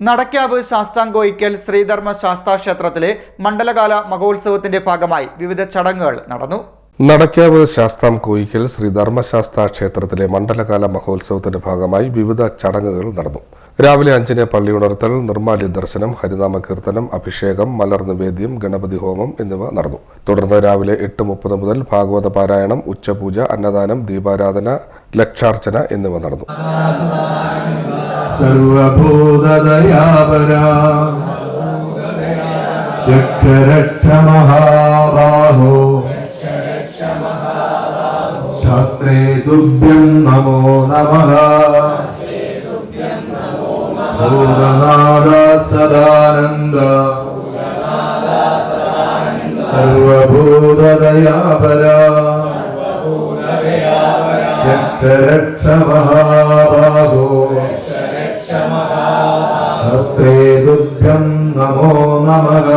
നടക്കാവ് ശാസ്താംകോയിക്കൽ ശ്രീധർമ്മ ശാസ്താ ക്ഷേത്രത്തിലെ മണ്ഡലകാല മഹോത്സവത്തിന്റെ ഭാഗമായി വിവിധ ചടങ്ങുകൾ നടന്നു. നടക്കാവ് ശാസ്താം കോയിക്കൽ ശ്രീധർമ്മശാസ്താ ക്ഷേത്രത്തിലെ മണ്ഡലകാല മഹോത്സവത്തിന്റെ ഭാഗമായി വിവിധ ചടങ്ങുകൾ നടന്നു. രാവിലെ അഞ്ചിന് പള്ളിയുണർത്തൽ നിർമ്മാല്യ ദർശനം ഹരിനാമ കീർത്തനം അഭിഷേകം മലർ നിവേദ്യം ഗണപതി ഹോമം എന്നിവ നടന്നു. തുടർന്ന് രാവിലെ എട്ട് മുപ്പത് മുതൽ ഭാഗവത പാരായണം ഉച്ചപൂജ അന്നദാനം ദീപാരാധന ലക്ഷാർച്ചന എന്നിവ നടന്നു. സർവഭൂതദയാപരാ. രക്ഷ രക്ഷ മഹാബാഹോ ശാസ്ത്രേ തുഭ്യം നമോ നമ. ഭൂതനാഥ സദാനന്ദ. സർവഭൂതദയാപരാ. രക്ഷ शस्त्रे दुभ्यं नमो नमः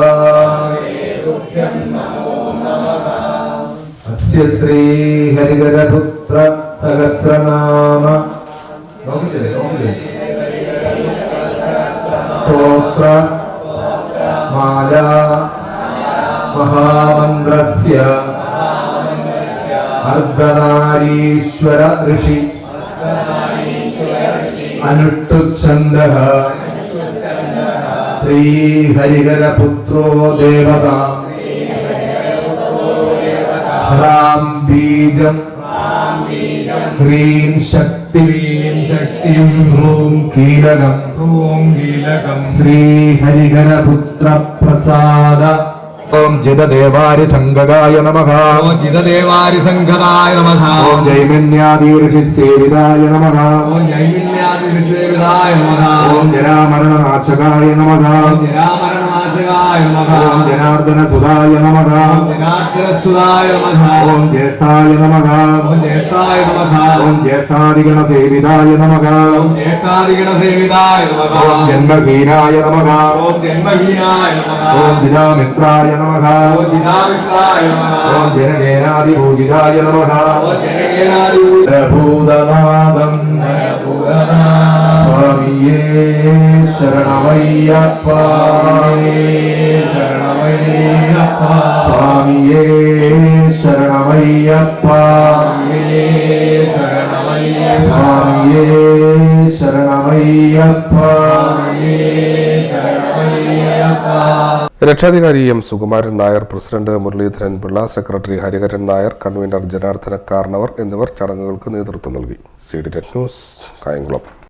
अस्य श्रीहरिगरपुत्र सहस्रनाम स्तोत्र माला महामन्त्रस्य अर्धनारीश्वर ऋषि അനുഷ്ടുച്ഛന്ദഃ ശ്രീഹരിഹരപുത്രോ ദേവത. ഹ്രാം ബീജം. ഹ്രീം ശക്തി. ശക്തിം ഹ്രൂം കീലകം. ഹ്രൂം കീലകം. ശ്രീഹരിഹരപുത്ര പ്രസാദ ഓം ജിതദേവാരി സംഗകായ നമഃ. ഓം ജിതദേവാരി സംഘതായ നമഃ. ഓം ജൈമന്യാദി ഋഷി സേവിതായ നമഃ. ഓം ജൈമന്യാദി ഋഷി സേവിതായ നമഃ. ഓം ജനാമരണനാശകായ നമഃ. ഓം ജനാമരണനാശകായ നമഃ ഓം ജനാർദ്ദന സുതായ നമ ഓം ജനാർദ്ദനസ്തുതായ നമഃ ഓം ജ്യേഷ്ഠായ നമ ഓം ജ്യേഷ്ഠായ നമഃ ഓം ജ്യേഷ്ഠാദിഗണ സേവിതായ നമ ഓം ജ്യേഷ്ഠാദിഗണ സേവിതായ നമഃ ഓം ജന്മഹീനായ നമ ഓം ജന്മഹീനായ നമഃ ഓം ദിനാമിത്രായ നമ ഓം ജിതാമിത്രായ നമഃ ഓം ജനകേനാദിപൂജിതായ നമ ഓം ജനകേനാദി ശരണമയ്യപ്പ ശരണമയ്യപ്പ. സ്വാമിയേ ശരണമയ്യപ്പ. സ്വാമിയേ ശരണമയ്യപ്പ. രക്ഷാധികാരി M. Sukumaran Nair president Muraleedharan Pillai secretary Hariharan Nair convener Janardhana Karnavar എന്നിവർ ചടങ്ങുകൾക്ക് നേതൃത്വം നൽകി. C D news Kayamkulam.